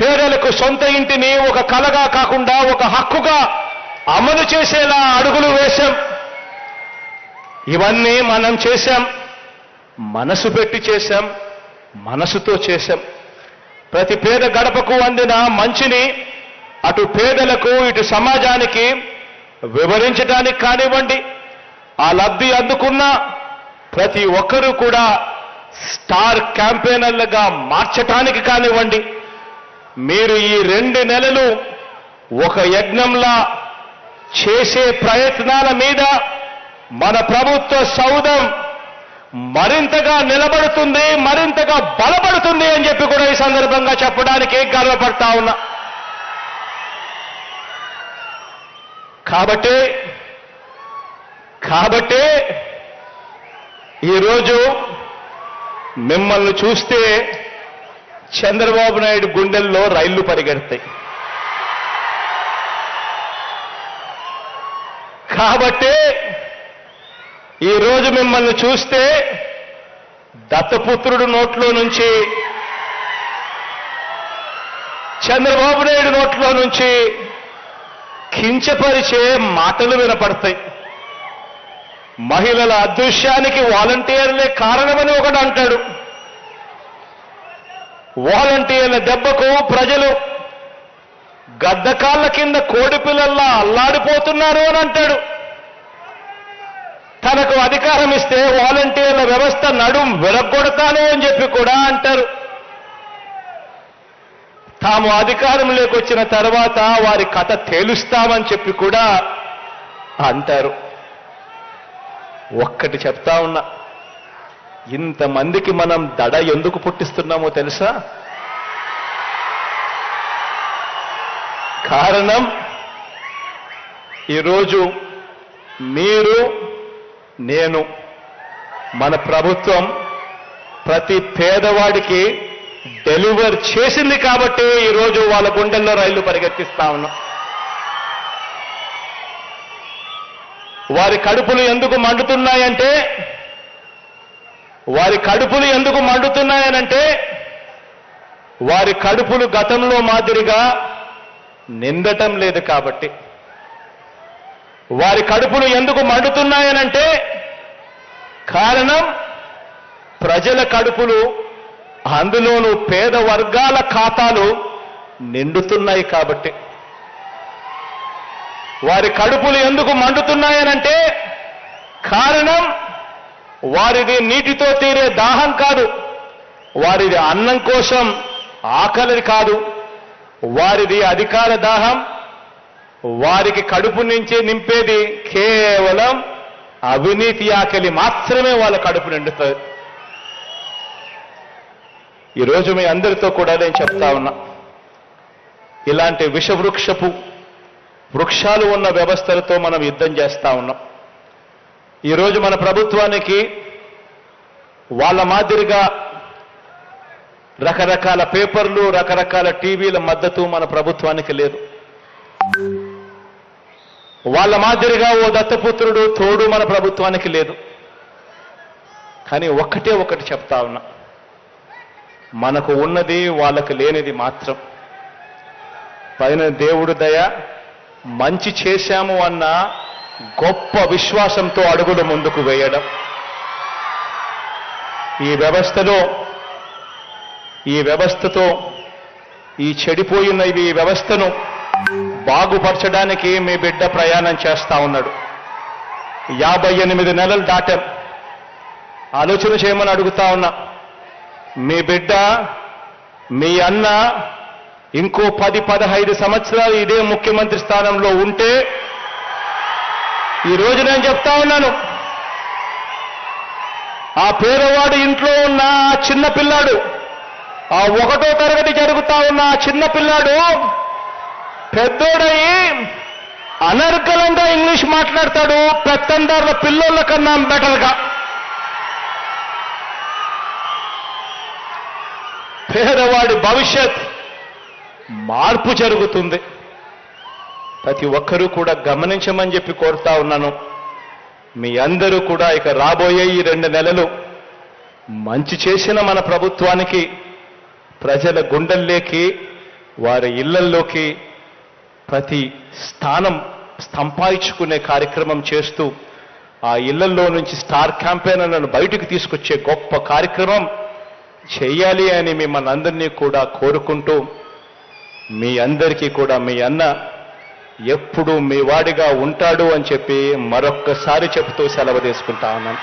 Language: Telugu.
పేదలకు సొంత ఇంటిని ఒక కలగా కాకుండా ఒక హక్కుగా అమలు చేసేలా అడుగులు వేశాం. ఇవన్నీ మనం చేశాం. మనసు పెట్టి చేశాం. మనసుతో చేశాం. ప్రతి పేద గడపకు అందిన మంచిని అటు పేదలకు ఇటు సమాజానికి వివరించడానికి కానివ్వండి. ఆ లబ్ధి అందుకున్న ప్రతి ఒక్కరూ కూడా స్టార్ క్యాంపెయినర్లుగా మార్చటానికి కానివ్వండి. మీరు ఈ రెండు నెలలు ఒక యజ్ఞంలా చేసే ప్రయత్నాల మీద మన ప్రభుత్వ సౌధం మరింతగా నిలబడుతుంది మరింతగా బలపడుతుంది అని చెప్పి కూడా ఈ సందర్భంగా చెప్పడానికి గర్వపడతా ఉన్నా. కాబట్టి కాబట్టి ఈరోజు మిమ్మల్ని చూస్తే చంద్రబాబు నాయుడు గుండెల్లో రైళ్ళు పరిగెడతాయి. కాబట్టి ఈరోజు మిమ్మల్ని చూస్తే దత్తపుత్రుడు నోట్లో నుంచి చంద్రబాబు నాయుడు నోట్లో నుంచి కించపరిచే మాటలు వినపడతాయి. మహిళల అదృశ్యానికి వాలంటీర్లే కారణమని ఒకడు అంటాడు. వాలంటీర్ల దెబ్బకు ప్రజలు గద్దకాళ్ళ కింద కోడిపిల్లల్లా అల్లాడిపోతున్నారు అని అంటాడు. తనకు అధికారం ఇస్తే వాలంటీర్ల వ్యవస్థ నడుం విరగొడతాను అని చెప్పి కూడా అంటారు. తాము అధికారంలోకి వచ్చిన తర్వాత వారి కథ తేలుస్తామని చెప్పి కూడా అంటారు. ఒక్కటి చెప్తా ఉన్నా. ఇంతమందికి మనం దడ ఎందుకు పుట్టిస్తున్నామో తెలుసా? కారణం ఈరోజు మీరు నేను మన ప్రభుత్వం ప్రతి పేదవాడికి డెలివర్ చేసింది కాబట్టి ఈరోజు వాళ్ళ గుండెల్లో రైళ్ళు పరిగెత్తిస్తా ఉన్నాం. వారి కడుపులు ఎందుకు మండుతున్నాయంటే వారి కడుపులు ఎందుకు మండుతున్నాయనంటే వారి కడుపులు గతంలో మాదిరిగా నిందటం లేదు కాబట్టి. వారి కడుపులు ఎందుకు మండుతున్నాయనంటే కారణం ప్రజల కడుపులు అందులోనూ పేద వర్గాల ఖాతాలు నిండుతున్నాయి కాబట్టి. వారి కడుపులు ఎందుకు మండుతున్నాయనంటే కారణం వారిది నీటితో తీరే దాహం కాదు. వారిది అన్నం కోసం ఆకలి కాదు. వారిది అధికార దాహం. వారికి కడుపు నుంచి నింపేది కేవలం అవినీతి ఆకలి మాత్రమే వాళ్ళ కడుపు నిండుతుంది. ఈరోజు మీ అందరితో కూడా నేను చెప్తా ఉన్నా. ఇలాంటి విషవృక్షపు వృక్షాలు ఉన్న వ్యవస్థలతో మనం యుద్ధం చేస్తా ఉన్నాం. ఈరోజు మన ప్రభుత్వానికి వాళ్ళ మాదిరిగా రకరకాల పేపర్లు రకరకాల టీవీల మద్దతు మన ప్రభుత్వానికి లేదు. వాళ్ళ మాదిరిగా ఓ దత్తపుత్రుడు తోడు మన ప్రభుత్వానికి లేదు. కానీ ఒక్కటే ఒకటి చెప్తా ఉన్నా. మనకు ఉన్నది వాళ్ళకు లేనిది మాత్రం. పైన దేవుడు దయ మంచి చేశాము అన్న గొప్ప విశ్వాసంతో అడుగులు ముందుకు వేయడం. ఈ వ్యవస్థలో ఈ వ్యవస్థతో ఈ చెడిపోయిన ఈ వ్యవస్థను బాగుపరచడానికి మీ బిడ్డ ప్రయాణం చేస్తా ఉన్నాడు. యాభై ఎనిమిది నెలలు దాటాం. ఆలోచన చేయమని అడుగుతా ఉన్నా. మీ బిడ్డ మీ అన్న ఇంకో పది పదహైదు సంవత్సరాలు ఇదే ముఖ్యమంత్రి స్థానంలో ఉంటే ఈ రోజు నేను చెప్తా ఉన్నాను. ఆ పేదవాడు ఇంట్లో ఉన్న ఆ చిన్న పిల్లాడు ఆ ఒకటో తరగతి జరుగుతా ఉన్న ఆ చిన్న పిల్లాడు పెద్దోడయి అనర్గలంగా ఇంగ్లీష్ మాట్లాడతాడు పెత్తందారుల పిల్లోళ్ళ కన్నా బెటర్గా. పేదవాడి భవిష్యత్ మార్పు జరుగుతుంది. ప్రతి ఒక్కరూ కూడా గమనించమని చెప్పి కోరుతా ఉన్నాను. మీ అందరూ కూడా ఇక రాబోయే ఈ రెండు నెలలు మంచి చేసిన మన ప్రభుత్వానికి ప్రజల గుండెల్లోకి వారి ఇళ్ళల్లోకి ప్రతి స్థానం సంపాదించుకునే కార్యక్రమం చేస్తూ ఆ ఇళ్ళల్లో నుంచి స్టార్ క్యాంపెయినర్లను బయటకు తీసుకొచ్చే గొప్ప కార్యక్రమం చేయాలి అని మిమ్మల్ని అందరినీ కూడా కోరుకుంటూ మీ అందరికీ కూడా మీ అన్న ఎప్పుడు మీ వాడిగా ఉంటాడు అని చెప్పి మరొక్కసారి చెబుతూ సెలవు తీసుకుంటా ఉన్నాను.